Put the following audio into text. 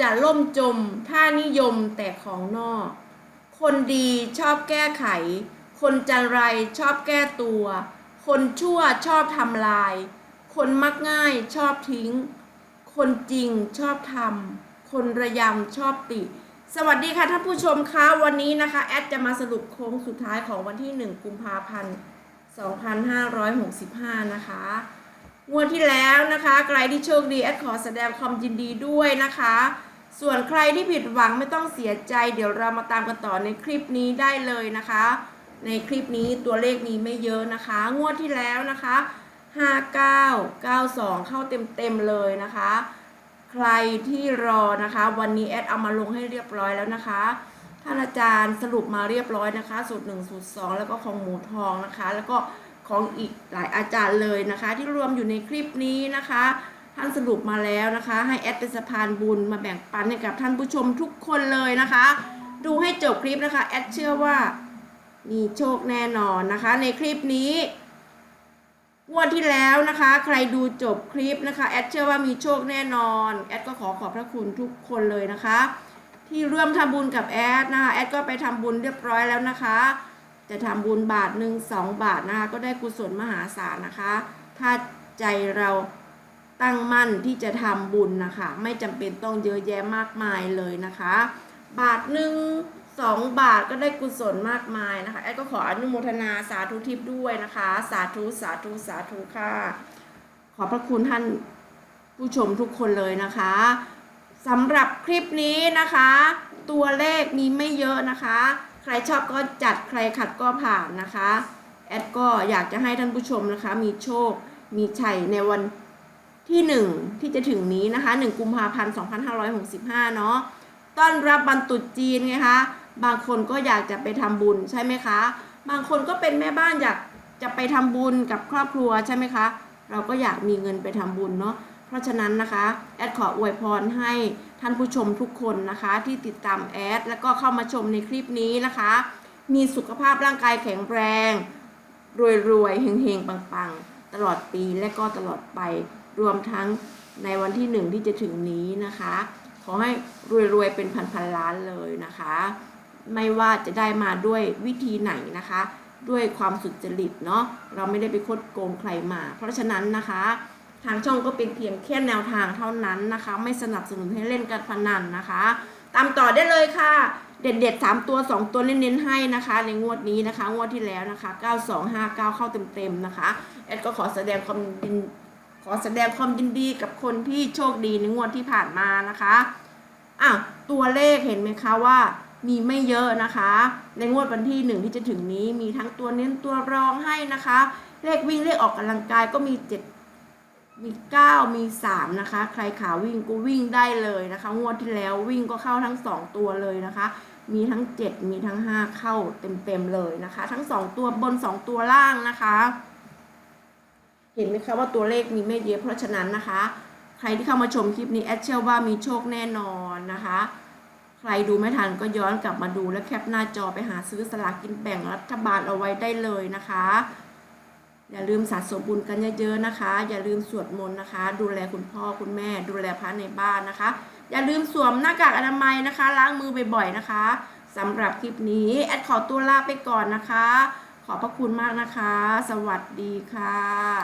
จะล่มจม ถ้านิยมแต่ของนอก คนดีชอบแก้ไข คนจันไรชอบแก้ตัว คนชั่วชอบทำลาย คนมักง่ายชอบทิ้ง คนจริงชอบทำคนระยำชอบติ สวัสดีค่ะท่านผู้ชมคะวันนี้นะคะ แอดจะมาสรุปโค้งสุดท้ายของวันที่ 1 กุมภาพันธ์ 2565 นะคะ งวดที่แล้วนะคะ ใครที่โชคดีแอดขอแสดงความยินดีด้วยนะคะ ส่วนใครที่ผิดหวังไม่ต้องเสียใจ เดี๋ยวเรามาตามกันต่อในคลิปนี้ได้เลยนะคะ ในคลิปนี้ตัวเลขมีไม่เยอะนะคะ งวดที่แล้วนะคะ 5992 เข้าเต็มๆเลยนะคะ ใครที่รอนะคะ วันนี้แอดเอามาลงให้เรียบร้อยแล้วนะคะท่านอาจารย์สรุปมาเรียบร้อยนะคะ สูตรหนึ่งสูตรสองแล้วก็ของหมูทองนะคะ แล้วก็ ของอีกหลายอาจารย์เลยนะคะ ที่รวมอยู่ในคลิปนี้นะคะ ท่านสรุปมาแล้วนะคะ ให้แอดเป็นสะพานบุญมาแบ่งปันให้กับท่านผู้ชมทุกคนเลยนะคะ ดูให้จบคลิปนะคะแอดเชื่อว่ามีโชคแน่นอนนะคะ ในคลิปนี้งวดที่แล้วนะคะ ใครดูจบคลิปนะคะแอดเชื่อว่ามีโชคแน่นอนแอดก็ขอขอบพระคุณทุกคนเลยนะคะ ที่ร่วมทำบุญกับแอดนะคะแอดก็ไปทำบุญเรียบร้อยแล้วนะคะ จะทำบุญบาทหนึ่งสองบาทนะคะก็ได้กุศลมหาศาลนะคะ ถ้าใจเราตั้งมั่นที่จะทำบุญนะคะ ไม่จำเป็นต้องเยอะแยะมากมายเลยนะคะ บาทหนึ่งสองบาทก็ได้กุศลมากมายนะคะแอดก็ขออนุโมทนาสาธุทิพย์ด้วยนะคะ สาธุสาธุสาธุค่ะ ขอพระคุณท่านผู้ชมทุกคนเลยนะคะสำหรับคลิปนี้นะคะ ตัวเลขมีไม่เยอะนะคะ ใครชอบก็จัดใครขัดก็ผ่านนะคะ แอดก็อยากจะให้ท่านผู้ชมนะคะ มีโชค มีชัยในวันที่หนึ่งที่จะถึงนี้นะคะ 1 กุมภาพันธ์ 2565 เนาะต้อนรับบรรตุษจีนไงคะ บางคนก็อยากจะไปทำบุญใช่ไหมคะ บางคนก็เป็นแม่บ้านอยากจะไปทำบุญกับครอบครัวใช่ไหมคะ เราก็อยากมีเงินไปทำบุญเนาะ ราะฉะนั้นนะคะแอดขออวยพรให้ท่านผู้ชมทุกคนนะคะ ที่ติดตามแอดแล้วก็เข้ามาชมในคลิปนี้นะคะ มีสุขภาพร่างกายแข็งแรง รวยๆเฮงๆ ปังๆ ตลอดปีและก็ตลอดไปรวมทั้งในวันที่หนึ่งที่จะถึงนี้นะคะ ขอให้รวยๆเป็นพันๆล้านเลยนะคะ ไม่ว่าจะได้มาด้วยวิธีไหนนะคะ ด้วยความสุจริตเนาะเราไม่ได้ไปคดโกงใครมา เพราะฉะนั้นนะคะ ทางช่องก็เป็นเพียงแค่แนวทางเท่านั้นนะคะ ไม่สนับสนุนให้เล่นการพนันนะคะ ตามต่อได้เลยค่ะ เด็ดๆสามตัวสองตัวเน้นๆให้นะคะ ในงวดนี้นะคะ งวดที่แล้วนะคะ 9259 เข้าเต็มๆนะคะแอดก็ขอแสดงความยินขอแสดงความยินดีกับคนที่โชคดีในงวดที่ผ่านมานะคะอะตัวเลขเห็นไหมคะว่ามีไม่เยอะนะคะ ในงวดวันที่หนึ่งที่จะถึงนี้มีทั้งตัวเน้นตัวรองให้นะคะ เลขวิ่งเลขออกกำลังกายก็มีเจ็ด มี 9 มี 3 นะคะ ใครขาวิ่งก็วิ่งได้เลยนะคะ งวดที่แล้ววิ่งก็เข้าทั้ง 2 ตัวเลยนะคะ มีทั้ง 7 มีทั้ง 5 เข้าเต็มๆเลยนะคะ ทั้ง 2 ตัวบน 2 ตัวล่างนะคะ เห็นไหมคะว่าตัวเลขมีไม่เยอะเพราะฉะนั้นนะคะ ใครที่เข้ามาชมคลิปนี้แอดเชื่อว่ามีโชคแน่นอนนะคะ ใครดูไม่ทันก็ย้อนกลับมาดูและแคปหน้าจอไปหาซื้อสลากกินแบ่งรัฐบาลเอาไว้ได้เลยนะคะ อย่าลืมสะสมบุญกันเยอะๆนะคะ อย่าลืมสวดมนต์นะคะ ดูแลคุณพ่อคุณแม่ ดูแลพระในบ้านนะคะ อย่าลืมสวมหน้ากากอนามัยนะคะ ล้างมือบ่อยๆนะคะสำหรับคลิปนี้แอดขอตัวลาไปก่อนนะคะ ขอบพระคุณมากนะคะ สวัสดีค่ะ